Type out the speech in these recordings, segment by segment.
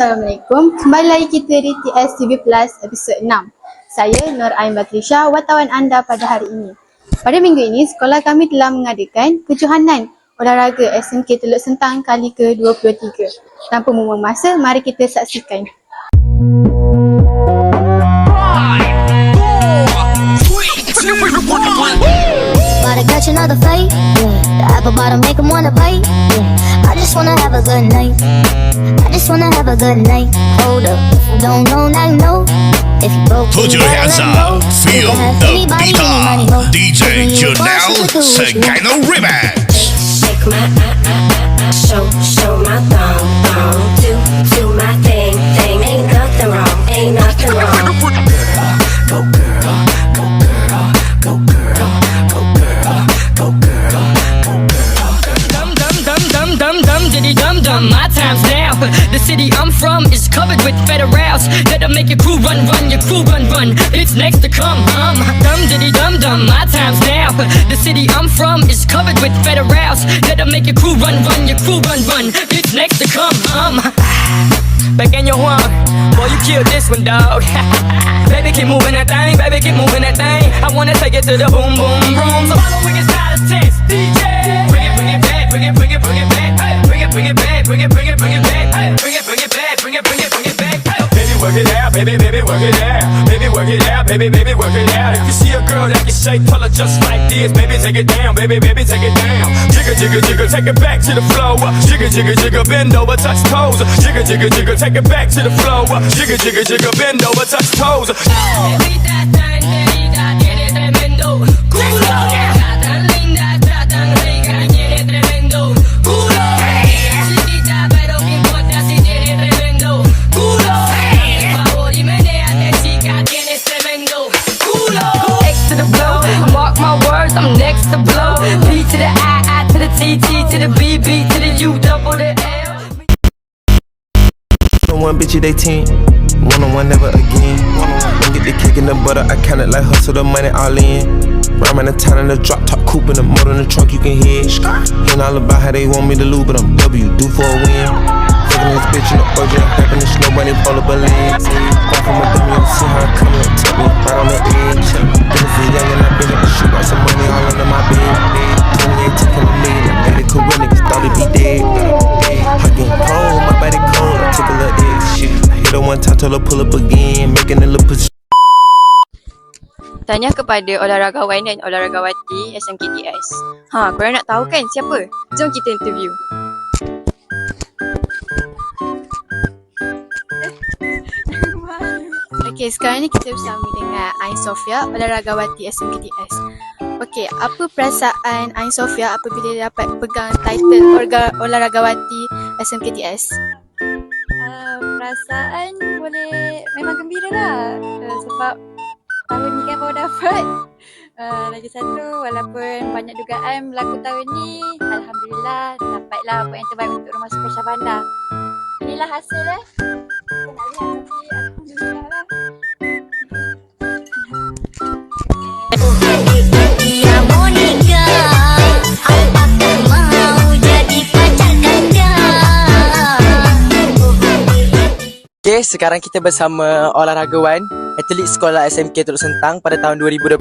Assalamualaikum. Kembali lagi kita di TS TV Plus episod 6. Saya Nur Ain Batrisha, wartawan anda pada hari ini. Pada minggu ini, sekolah kami telah mengadakan kejohanan olahraga SMK Teluk Sentang kali ke-23. Tanpa membuang masa, mari kita saksikan. To catch another fight. Yeah. The apple bottom make 'em wanna bite. Yeah. I just wanna have a good night. I just wanna have a good night. Hold up. If you don't know, now you know. If you broke, Put your hands let up, feel the beat up. DJ you boss, Janelle you can do what you want. Segano Remix. Shake my federals that'll make your crew run run, your crew run run. It's next to come. Um, dum diddy dum dum. My time's now. The city I'm from is covered with federals that'll make your crew run run, your crew run run. It's next to come. Um. Back in your one, boy, you killed this one, dog. baby, keep moving that thing, baby, keep moving that thing. I wanna take it to the boom, boom, room. So follow wicked test, DJ. Bring it, bring it back, bring it, bring it, bring it back. Bring it, bring it back, bring it, bring it, bring it back. Bring it, bring it back, bring it, bring it, bring it work it out, baby, baby, work it out. Baby, work it out, baby, baby, work it out. If you see a girl that can shake, tell her just like this. Baby, take it down, baby, baby, take it down. Jigger, jigger, jigger, take it back to the floor. Jigger, jigger, jigger, bend over, touch toes. Jigger, jigger, jigger, take it back to the floor. Jigger, jigger, jigger, bend over, touch toes. Linda the T, T to the B, B to the U, double the L. on one bitch at 18. One on one, never again. Don't get the kick in the butter, I count it like hustle the money all in. Rhyme the town in the drop top coupe in the motor in the trunk, you can hear. Hearing all about how they want me to lose, but I'm W, do for a win. Fucking this bitch in the orgy, happiness, nobody polar balloons. Walk from a dummy, I'm see how I come up, tell me right on the edge. Been for young and I've been at the shoot, got some money all under my bed. Hit her pull up again, making a little position. Tanya kepada olahragawan dan olahragawati SMKTS. Ha, korang nak tahu kan siapa? Jom kita interview. Okey, sekarang ni kita bersama dengan Ain Sofia, olahragawati SMKTS. Okey, apa perasaan Ain Sofia apabila dapat pegang title olahragawati SMKTS? Perasaan boleh memang gembira lah. Uh, sebab tahun ni kan baru dapat. Uh, lagi satu walaupun banyak dugaan berlaku tahun ni Alhamdulillah dapatlah apa yang terbaik untuk rumah sekolah Syabanda inilah hasil eh Okay, sekarang kita bersama olahragawan atlet sekolah SMK Teluk Sentang pada tahun 2025.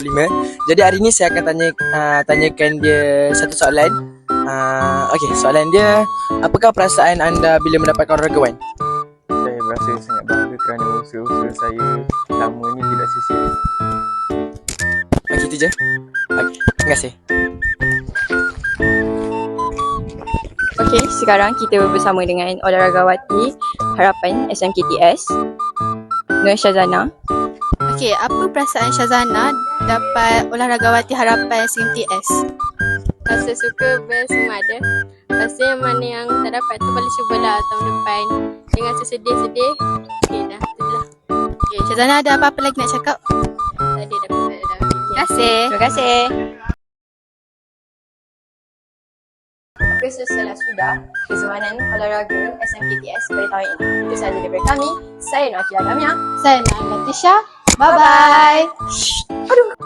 Jadi hari ini saya akan tanya uh, tanyakan dia satu soalan. Uh, okay, soalan dia, apakah perasaan anda bila mendapatkan olahragawan? Saya berasa sangat bangga kerana usaha-usaha saya lama ni tidak sia-sia. Okay, itu je. Okay, terima kasih. Okey, sekarang kita bersama dengan olahragawati harapan SMKTS. Nur Syazana. Okey, apa perasaan Syazana dapat olahragawati harapan SMKTS? rasa suka bersumada rasa yang mana yang tak dapat tu boleh cubalah tahun depan dengan sesedih-sedih okey dah tu lah Okey, Syazana ada apa-apa lagi nak cakap? tak ada dah tak ada dah Terima kasih. Terima kasih. Kesusahan sudah kezuanan olahraga SMKTS pada tahun ini. Itu sahaja daripada kami. Saya Nur Akila Damia. Saya Naim Latisha. Bye-bye. Aduh.